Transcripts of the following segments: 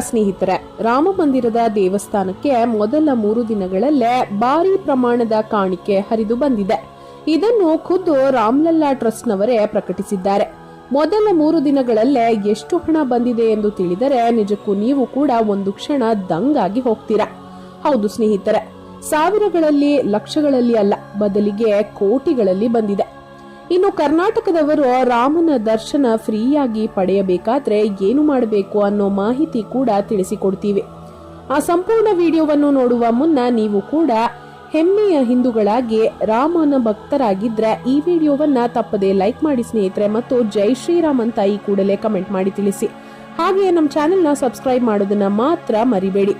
ಸ್ನೇಹಿತರೆ, ರಾಮ ಮಂದಿರದ ದೇವಸ್ಥಾನಕ್ಕೆ ಮೊದಲ ಮೂರು ದಿನಗಳಲ್ಲೇ ಭಾರಿ ಪ್ರಮಾಣದ ಕಾಣಿಕೆ ಹರಿದು ಬಂದಿದೆ. ಇದನ್ನು ಖುದ್ದು ರಾಮ್ಲಲ್ಲಾ ಟ್ರಸ್ಟ್ನವರೇ ಪ್ರಕಟಿಸಿದ್ದಾರೆ. ಮೊದಲ ಮೂರು ದಿನಗಳಲ್ಲೇ ಎಷ್ಟು ಹಣ ಬಂದಿದೆ ಎಂದು ತಿಳಿದರೆ ನಿಜಕ್ಕೂ ನೀವು ಕೂಡ ಒಂದು ಕ್ಷಣ ದಂಗಾಗಿ ಹೋಗ್ತೀರಾ? ಹೌದು ಸ್ನೇಹಿತರೆ, ಸಾವಿರಗಳಲ್ಲಿ ಲಕ್ಷಗಳಲ್ಲಿ ಅಲ್ಲ, ಬದಲಿಗೆ ಕೋಟಿಗಳಲ್ಲಿ ಬಂದಿದೆ. ಇನ್ನು ಕರ್ನಾಟಕದವರು ರಾಮನ ದರ್ಶನ ಫ್ರೀಯಾಗಿ ಪಡೆಯಬೇಕಾದ್ರೆ ಏನು ಮಾಡಬೇಕು ಅನ್ನೋ ಮಾಹಿತಿ ಕೂಡ ತಿಳಿಸಿಕೊಡ್ತೀವಿ. ಆ ಸಂಪೂರ್ಣ ವಿಡಿಯೋವನ್ನು ನೋಡುವ ಮುನ್ನ ನೀವು ಕೂಡ ಹೆಮ್ಮೆಯ ಹಿಂದೂಗಳಾಗಿ ರಾಮನ ಭಕ್ತರಾಗಿದ್ರೆ ಈ ವಿಡಿಯೋವನ್ನ ತಪ್ಪದೆ ಲೈಕ್ ಮಾಡಿ ಸ್ನೇಹಿತರೆ ಮತ್ತು ಜೈ ಶ್ರೀರಾಮ್ ಅಂತ ಈ ಕೂಡಲೇ ಕಮೆಂಟ್ ಮಾಡಿ ತಿಳಿಸಿ. ಹಾಗೆಯೇ ನಮ್ಮ ಚಾನೆಲ್ನ ಸಬ್ಸ್ಕ್ರೈಬ್ ಮಾಡೋದನ್ನ ಮಾತ್ರ ಮರಿಬೇಡಿ.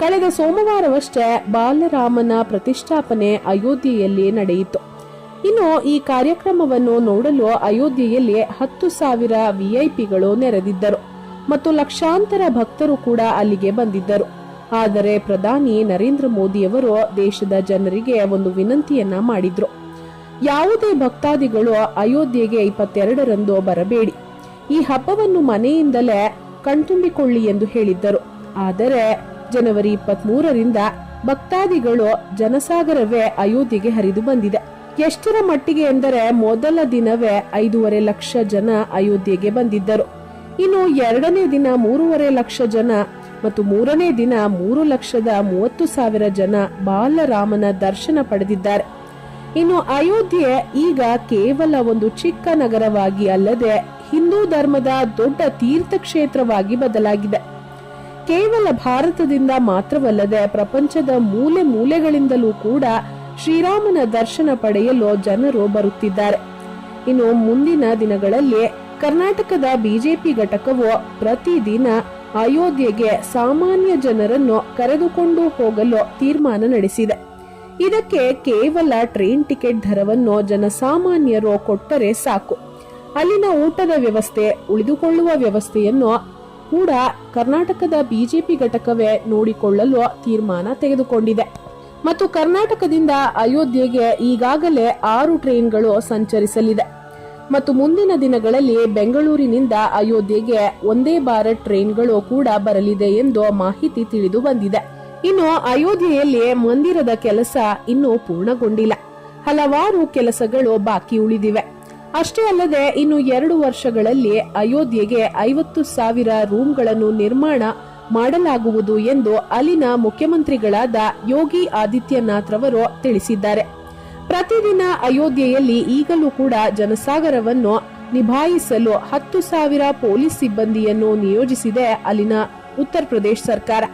ಕಳೆದ ಸೋಮವಾರವಷ್ಟೇ ಬಾಲರಾಮನ ಪ್ರತಿಷ್ಠಾಪನೆ ಅಯೋಧ್ಯೆಯಲ್ಲಿ ನಡೆಯಿತು. ಇನ್ನು ಈ ಕಾರ್ಯಕ್ರಮವನ್ನು ನೋಡಲು ಅಯೋಧ್ಯೆಯಲ್ಲಿ ಹತ್ತು ಸಾವಿರ ವಿಐಪಿಗಳು ನೆರೆದಿದ್ದರು ಮತ್ತು ಲಕ್ಷಾಂತರ ಭಕ್ತರು ಕೂಡ ಅಲ್ಲಿಗೆ ಬಂದಿದ್ದರು. ಆದರೆ ಪ್ರಧಾನಿ ನರೇಂದ್ರ ಮೋದಿಯವರು ದೇಶದ ಜನರಿಗೆ ಒಂದು ವಿನಂತಿಯನ್ನ ಮಾಡಿದ್ರು. ಯಾವುದೇ ಭಕ್ತಾದಿಗಳು ಅಯೋಧ್ಯೆಗೆ ಇಪ್ಪತ್ತೆರಡರಂದು ಬರಬೇಡಿ. ಈ ಹಬ್ಬವನ್ನು ಮನೆಯಿಂದಲೇ ಕಣ್ತುಂಬಿಕೊಳ್ಳಿ ಎಂದು ಹೇಳಿದ್ದರು. ಆದರೆ ಜನವರಿ ಇಪ್ಪತ್ಮೂರರಿಂದ ಭಕ್ತಾದಿಗಳು ಜನಸಾಗರವೇ ಅಯೋಧ್ಯೆಗೆ ಹರಿದು ಬಂದಿದೆ. ಎಷ್ಟರ ಮಟ್ಟಿಗೆ ಎಂದರೆ ಮೊದಲ ದಿನವೇ ಐದೂವರೆ ಲಕ್ಷ ಜನ ಅಯೋಧ್ಯೆಗೆ ಬಂದಿದ್ದರು. ಇನ್ನು ಎರಡನೇ ದಿನ ಮೂರುವರೆ ಲಕ್ಷ ಜನ ಮತ್ತು ಮೂರನೇ ದಿನ ಮೂರು ಲಕ್ಷದ ಮೂವತ್ತು ಸಾವಿರ ಜನ ಬಾಲರಾಮನ ದರ್ಶನ ಪಡೆದಿದ್ದಾರೆ. ಇನ್ನು ಅಯೋಧ್ಯೆ ಈಗ ಕೇವಲ ಒಂದು ಚಿಕ್ಕ ನಗರವಾಗಿ ಅಲ್ಲದೆ ಹಿಂದೂ ಧರ್ಮದ ದೊಡ್ಡ ತೀರ್ಥಕ್ಷೇತ್ರವಾಗಿ ಬದಲಾಗಿದೆ. ಕೇವಲ ಭಾರತದಿಂದ ಮಾತ್ರವಲ್ಲದೆ ಪ್ರಪಂಚದ ಮೂಲೆ ಮೂಲೆಗಳಿಂದಲೂ ಕೂಡ ಶ್ರೀರಾಮನ ದರ್ಶನ ಪಡೆಯಲು ಜನರು ಬರುತ್ತಿದ್ದಾರೆ. ಇನ್ನು ಮುಂದಿನ ದಿನಗಳಲ್ಲಿ ಕರ್ನಾಟಕದ ಬಿಜೆಪಿ ಘಟಕವು ಪ್ರತಿದಿನ ಅಯೋಧ್ಯೆಗೆ ಸಾಮಾನ್ಯ ಜನರನ್ನು ಕರೆದುಕೊಂಡು ಹೋಗಲು ತೀರ್ಮಾನ ನಡೆಸಿದೆ. ಇದಕ್ಕೆ ಕೇವಲ ಟ್ರೈನ್ ಟಿಕೆಟ್ ದರವನ್ನು ಜನಸಾಮಾನ್ಯರು ಕೊಟ್ಟರೆ ಸಾಕು. ಅಲ್ಲಿನ ಊಟದ ವ್ಯವಸ್ಥೆ, ಉಳಿದುಕೊಳ್ಳುವ ವ್ಯವಸ್ಥೆಯನ್ನು ಕೂಡ ಕರ್ನಾಟಕದ ಬಿಜೆಪಿ ಘಟಕವೇ ನೋಡಿಕೊಳ್ಳಲು ತೀರ್ಮಾನ ತೆಗೆದುಕೊಂಡಿದೆ. ಮತ್ತು ಕರ್ನಾಟಕದಿಂದ ಅಯೋಧ್ಯೆಗೆ ಈಗಾಗಲೇ ಆರು ಟ್ರೈನ್ಗಳು ಸಂಚರಿಸಲಿದೆ. ಮತ್ತು ಮುಂದಿನ ದಿನಗಳಲ್ಲಿ ಬೆಂಗಳೂರಿನಿಂದ ಅಯೋಧ್ಯೆಗೆ ಒಂದೇ ಭಾರತ್ ಟ್ರೈನ್ಗಳು ಕೂಡ ಬರಲಿದೆ ಎಂದು ಮಾಹಿತಿ ತಿಳಿದು ಬಂದಿದೆ. ಇನ್ನು ಅಯೋಧ್ಯೆಯಲ್ಲಿ ಮಂದಿರದ ಕೆಲಸ ಇನ್ನೂ ಪೂರ್ಣಗೊಂಡಿಲ್ಲ. ಹಲವಾರು ಕೆಲಸಗಳು ಬಾಕಿ ಉಳಿದಿವೆ. ಅಷ್ಟೇ ಅಲ್ಲದೆ ಇನ್ನು ಎರಡು ವರ್ಷಗಳಲ್ಲಿ ಅಯೋಧ್ಯೆಗೆ ಐವತ್ತು ಸಾವಿರ ರೂಮ್ಗಳನ್ನು ನಿರ್ಮಾಣ ಮಾಡಲಾಗುವುದು ಎಂದು ಅಲ್ಲಿನ ಮುಖ್ಯಮಂತ್ರಿಗಳಾದ ಯೋಗಿ ಆದಿತ್ಯನಾಥ್ ರವರು ತಿಳಿಸಿದ್ದಾರೆ. ಪ್ರತಿದಿನ ಅಯೋಧ್ಯೆಯಲ್ಲಿ ಈಗಲೂ ಕೂಡ ಜನಸಾಗರವನ್ನು ನಿಭಾಯಿಸಲು ಹತ್ತು ಸಾವಿರ ಪೊಲೀಸ್ ಸಿಬ್ಬಂದಿಯನ್ನು ನಿಯೋಜಿಸಿದೆ ಅಲ್ಲಿನ ಉತ್ತರ ಪ್ರದೇಶ ಸರ್ಕಾರ.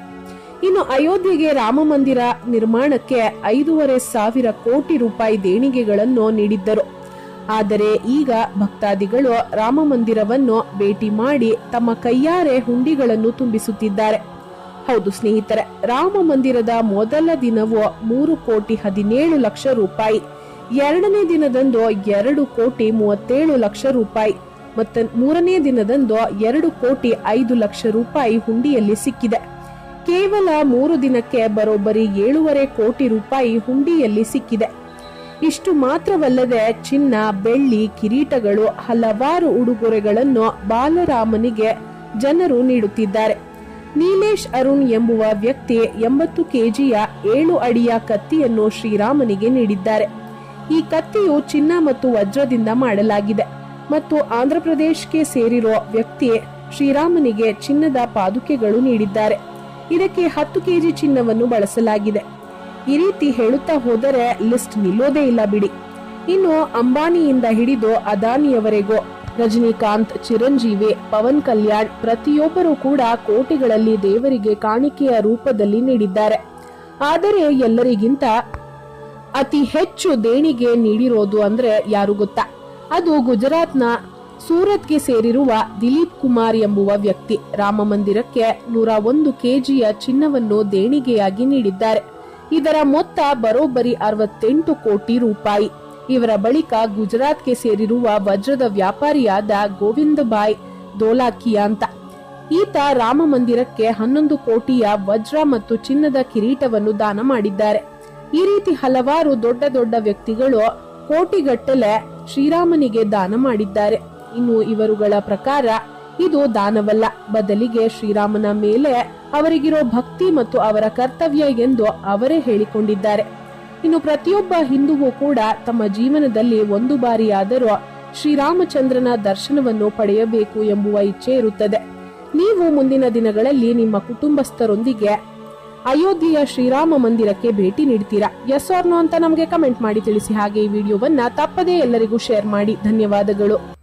ಇನ್ನು ಅಯೋಧ್ಯೆಗೆ ರಾಮ ಮಂದಿರ ನಿರ್ಮಾಣಕ್ಕೆ ಐದೂವರೆ ಸಾವಿರ ಕೋಟಿ ರೂಪಾಯಿ ದೇಣಿಗೆಗಳನ್ನು ನೀಡಿದ್ದರು. ಆದರೆ ಈಗ ಭಕ್ತಾದಿಗಳು ರಾಮ ಮಂದಿರವನ್ನು ಭೇಟಿ ಮಾಡಿ ತಮ್ಮ ಕೈಯಾರೆ ಹುಂಡಿಗಳನ್ನು ತುಂಬಿಸುತ್ತಿದ್ದಾರೆ. ಹೌದು ಸ್ನೇಹಿತರೆ ರಾಮ ಮಂದಿರದ ಮೊದಲ ದಿನವು ಮೂರು ಕೋಟಿ ಹದಿನೇಳು ಲಕ್ಷ ರೂಪಾಯಿ, ಎರಡನೇ ದಿನದಂದು ಎರಡು ಕೋಟಿ ಮೂವತ್ತೇಳು ಲಕ್ಷ ರೂಪಾಯಿ, ಮತ್ತು ಮೂರನೇ ದಿನದಂದು ಎರಡು ಕೋಟಿ ಐದು ಲಕ್ಷ ರೂಪಾಯಿ ಹುಂಡಿಯಲ್ಲಿ ಸಿಕ್ಕಿದೆ. ಕೇವಲ ಮೂರು ದಿನಕ್ಕೆ ಬರೋಬ್ಬರಿ ಏಳೂವರೆ ಕೋಟಿ ರೂಪಾಯಿ ಹುಂಡಿಯಲ್ಲಿ ಸಿಕ್ಕಿದೆ. ಇಷ್ಟು ಮಾತ್ರವಲ್ಲದೆ ಚಿನ್ನ, ಬೆಳ್ಳಿ, ಕಿರೀಟಗಳು, ಹಲವಾರು ಉಡುಗೊರೆಗಳನ್ನು ಬಾಲರಾಮನಿಗೆ ಜನರು ನೀಡುತ್ತಿದ್ದಾರೆ. ನೀಲೇಶ್ ಅರುಣ್ ಎಂಬುವ ವ್ಯಕ್ತಿ ಎಂಬತ್ತು ಕೆಜಿಯ ಏಳು ಅಡಿಯ ಕತ್ತಿಯನ್ನು ಶ್ರೀರಾಮನಿಗೆ ನೀಡಿದ್ದಾರೆ. ಈ ಕತ್ತಿಯು ಚಿನ್ನ ಮತ್ತು ವಜ್ರದಿಂದ ಮಾಡಲಾಗಿದೆ. ಮತ್ತು ಆಂಧ್ರಪ್ರದೇಶಕ್ಕೆ ಸೇರಿರೋ ವ್ಯಕ್ತಿ ಶ್ರೀರಾಮನಿಗೆ ಚಿನ್ನದ ಪಾದುಕೆಗಳು ನೀಡಿದ್ದಾರೆ. ಇದಕ್ಕೆ ಹತ್ತು ಕೆಜಿ ಚಿನ್ನವನ್ನು ಬಳಸಲಾಗಿದೆ. ಈ ರೀತಿ ಹೇಳುತ್ತಾ ಹೋದರೆ ಲಿಸ್ಟ್ ನಿಲ್ಲೋದೇ ಇಲ್ಲ ಬಿಡಿ. ಇನ್ನು ಅಂಬಾನಿಯಿಂದ ಹಿಡಿದು ಅದಾನಿಯವರೆಗೂ ರಜನಿಕಾಂತ್, ಚಿರಂಜೀವಿ, ಪವನ್ ಕಲ್ಯಾಣ್ ಪ್ರತಿಯೊಬ್ಬರೂ ಕೂಡ ಕೋಟಿಗಳಲ್ಲಿ ದೇವರಿಗೆ ಕಾಣಿಕೆಯ ರೂಪದಲ್ಲಿ ನೀಡಿದ್ದಾರೆ. ಆದರೆ ಎಲ್ಲರಿಗಿಂತ ಅತಿ ಹೆಚ್ಚು ದೇಣಿಗೆ ನೀಡಿರೋದು ಅಂದ್ರೆ ಯಾರು ಗೊತ್ತಾ? ಅದು ಗುಜರಾತ್ನ ಸೂರತ್ಗೆ ಸೇರಿರುವ ದಿಲೀಪ್ ಕುಮಾರ್ ಎಂಬುವ ವ್ಯಕ್ತಿ. ರಾಮ ಮಂದಿರಕ್ಕೆ ನೂರ ಒಂದು ಕೆಜಿಯ ಚಿನ್ನವನ್ನು ದೇಣಿಗೆಯಾಗಿ ನೀಡಿದ್ದಾರೆ. ಇದರ ಮೊತ್ತ ಬರೋಬ್ಬರಿ ಅರವತ್ತೆಂಟು ಕೋಟಿ ರೂಪಾಯಿ. ಇವರ ಬಳಿಕ ಗುಜರಾತ್ಗೆ ಸೇರಿರುವ ವಜ್ರದ ವ್ಯಾಪಾರಿಯಾದ ಗೋವಿಂದಬಾಯ್ ದೋಲಾಕಿಯಾ ಅಂತ. ಈತ ರಾಮ ಮಂದಿರಕ್ಕೆ ಹನ್ನೊಂದು ಕೋಟಿಯ ವಜ್ರ ಮತ್ತು ಚಿನ್ನದ ಕಿರೀಟವನ್ನು ದಾನ ಮಾಡಿದ್ದಾರೆ. ಈ ರೀತಿ ಹಲವಾರು ದೊಡ್ಡ ದೊಡ್ಡ ವ್ಯಕ್ತಿಗಳು ಕೋಟಿಗಟ್ಟಲೆ ಶ್ರೀರಾಮನಿಗೆ ದಾನ ಮಾಡಿದ್ದಾರೆ. ಇನ್ನು ಇವರುಗಳ ಪ್ರಕಾರ ಇದು ದಾನವಲ್ಲ. ಬದಲಿಗೆ ಶ್ರೀರಾಮನ ಮೇಲೆ ಅವರಿಗಿರೋ ಭಕ್ತಿ ಮತ್ತು ಅವರ ಕರ್ತವ್ಯ ಎಂದು ಅವರೇ ಹೇಳಿಕೊಂಡಿದ್ದಾರೆ. ಇನ್ನು ಪ್ರತಿಯೊಬ್ಬ ಹಿಂದೂವೂ ಕೂಡ ತಮ್ಮ ಜೀವನದಲ್ಲಿ ಒಂದು ಬಾರಿಯಾದರೂ ಶ್ರೀರಾಮಚಂದ್ರನ ದರ್ಶನವನ್ನು ಪಡೆಯಬೇಕು ಎಂಬುವ ಇಚ್ಛೆ ಇರುತ್ತದೆ. ನೀವು ಮುಂದಿನ ದಿನಗಳಲ್ಲಿ ನಿಮ್ಮ ಕುಟುಂಬಸ್ಥರೊಂದಿಗೆ ಅಯೋಧ್ಯೆಯ ಶ್ರೀರಾಮ ಮಂದಿರಕ್ಕೆ ಭೇಟಿ ನೀಡ್ತೀರಾ? ಎಸ್ ಆರ್ ಅಂತ ನಮಗೆ ಕಮೆಂಟ್ ಮಾಡಿ ತಿಳಿಸಿ. ಹಾಗೆ ಈ ವಿಡಿಯೋವನ್ನ ತಪ್ಪದೇ ಎಲ್ಲರಿಗೂ ಶೇರ್ ಮಾಡಿ. ಧನ್ಯವಾದಗಳು.